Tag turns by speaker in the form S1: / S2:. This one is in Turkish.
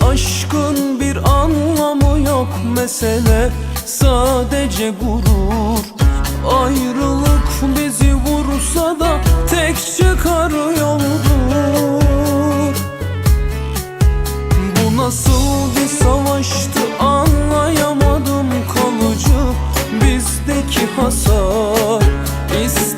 S1: aşkın bir anlamı yok mesele. Sadece gurur. Ayrılık bizi vursa da tek çıkar yoldur. Bu nasıl bir savaştı anlayamadım kalıcı. Bizdeki hasar İster